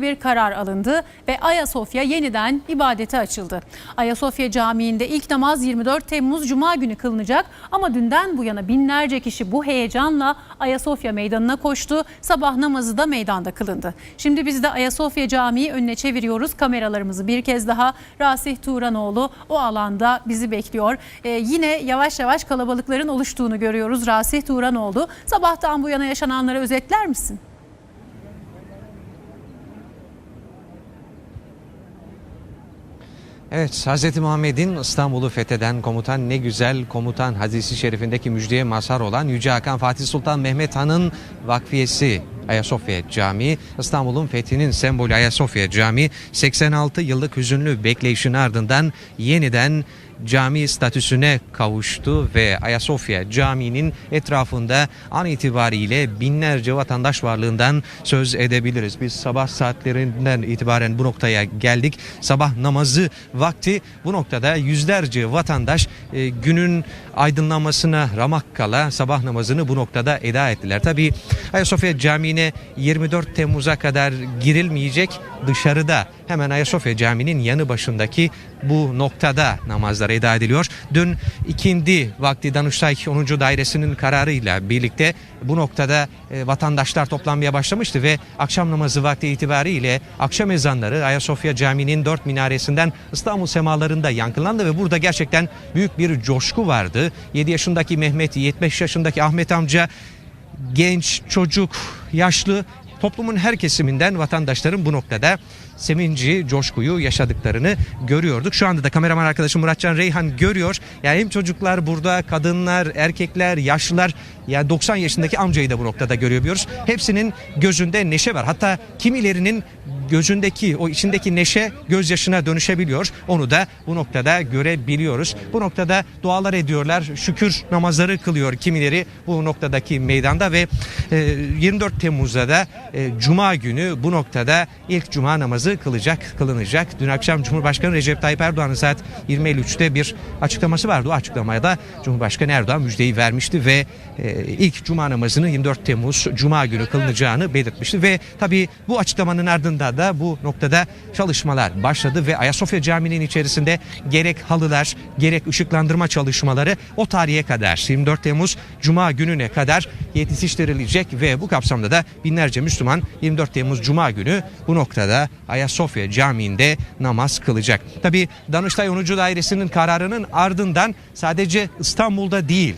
bir karar alındı ve Ayasofya yeniden ibadete açıldı. Ayasofya Camii'nde ilk namaz 24 Temmuz Cuma günü kılınacak ama dünden bu yana binlerce kişi bu heyecanla Ayasofya Meydanı'na koştu. Sabah namazı da meydanda kılındı. Şimdi biz de Ayasofya Camii önüne çeviriyoruz kameralarımızı bir kez daha. Rasih Turanoğlu o alanda bizi bekliyor. Ee, yine yavaş yavaş kalabalıkların oluştuğunu görüyoruz Rasih Turanoğlu. Sabahtan bu yana yaşananları özetler misin? Evet, Hz. Muhammed'in İstanbul'u fetheden komutan ne güzel komutan hadisi şerifindeki müjdeye mazhar olan Yüce Hakan Fatih Sultan Mehmet Han'ın vakfiyesi Ayasofya Camii, İstanbul'un fethinin sembolü Ayasofya Camii 86 yıllık hüzünlü bekleyişin ardından yeniden cami statüsüne kavuştu ve Ayasofya Camii'nin etrafında an itibariyle binlerce vatandaş varlığından söz edebiliriz. Biz sabah saatlerinden itibaren bu noktaya geldik. Sabah namazı vakti bu noktada yüzlerce vatandaş e, günün aydınlanmasına ramak kala sabah namazını bu noktada eda ettiler. Tabi Ayasofya Camii'ne 24 Temmuz'a kadar girilmeyecek dışarıda hemen Ayasofya Camii'nin yanı başındaki bu noktada namazlar eda ediliyor. Dün ikindi vakti Danıştay 10. Dairesi'nin kararıyla birlikte bu noktada e, vatandaşlar toplanmaya başlamıştı ve akşam namazı vakti itibariyle akşam ezanları Ayasofya Camii'nin dört minaresinden İstanbul semalarında yankılandı ve burada gerçekten büyük bir coşku vardı. 7 yaşındaki Mehmet, 75 yaşındaki Ahmet amca genç, çocuk, yaşlı toplumun her kesiminden vatandaşların bu noktada sevinci, coşkuyu yaşadıklarını görüyorduk. Şu anda da kameraman arkadaşım Muratcan Reyhan görüyor. Yani hem çocuklar burada, kadınlar, erkekler, yaşlılar yani 90 yaşındaki amcayı da bu noktada görebiliyoruz. Hepsinin gözünde neşe var. Hatta kimilerinin gözündeki o içindeki neşe gözyaşına dönüşebiliyor. Onu da bu noktada görebiliyoruz. Bu noktada dualar ediyorlar. Şükür namazları kılıyor kimileri bu noktadaki meydanda ve e, 24 Temmuz'da da e, Cuma günü bu noktada ilk Cuma namazı kılacak, kılınacak. Dün akşam Cumhurbaşkanı Recep Tayyip Erdoğan'ın saat 20.53'te bir açıklaması vardı. O açıklamaya da Cumhurbaşkanı Erdoğan müjdeyi vermişti ve e, ilk Cuma namazını 24 Temmuz Cuma günü kılınacağını belirtmişti ve tabii bu açıklamanın ardından da bu noktada çalışmalar başladı ve Ayasofya Camii'nin içerisinde gerek halılar gerek ışıklandırma çalışmaları o tarihe kadar 24 Temmuz Cuma gününe kadar yetiştirilecek ve bu kapsamda da binlerce Müslüman 24 Temmuz Cuma günü bu noktada Ayasofya Camii'nde namaz kılacak. Tabi Danıştay 10. Dairesi'nin kararının ardından sadece İstanbul'da değil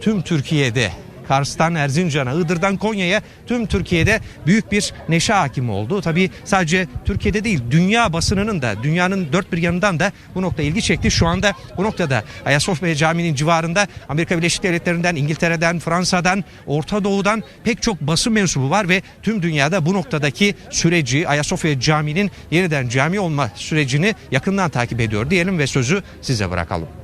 tüm Türkiye'de Kars'tan Erzincan'a, Iğdır'dan Konya'ya tüm Türkiye'de büyük bir neşe hakim oldu. Tabii sadece Türkiye'de değil dünya basınının da dünyanın dört bir yanından da bu nokta ilgi çekti. Şu anda bu noktada Ayasofya Camii'nin civarında Amerika Birleşik Devletleri'nden, İngiltere'den, Fransa'dan, Orta Doğu'dan pek çok basın mensubu var ve tüm dünyada bu noktadaki süreci Ayasofya Camii'nin yeniden cami olma sürecini yakından takip ediyor diyelim ve sözü size bırakalım.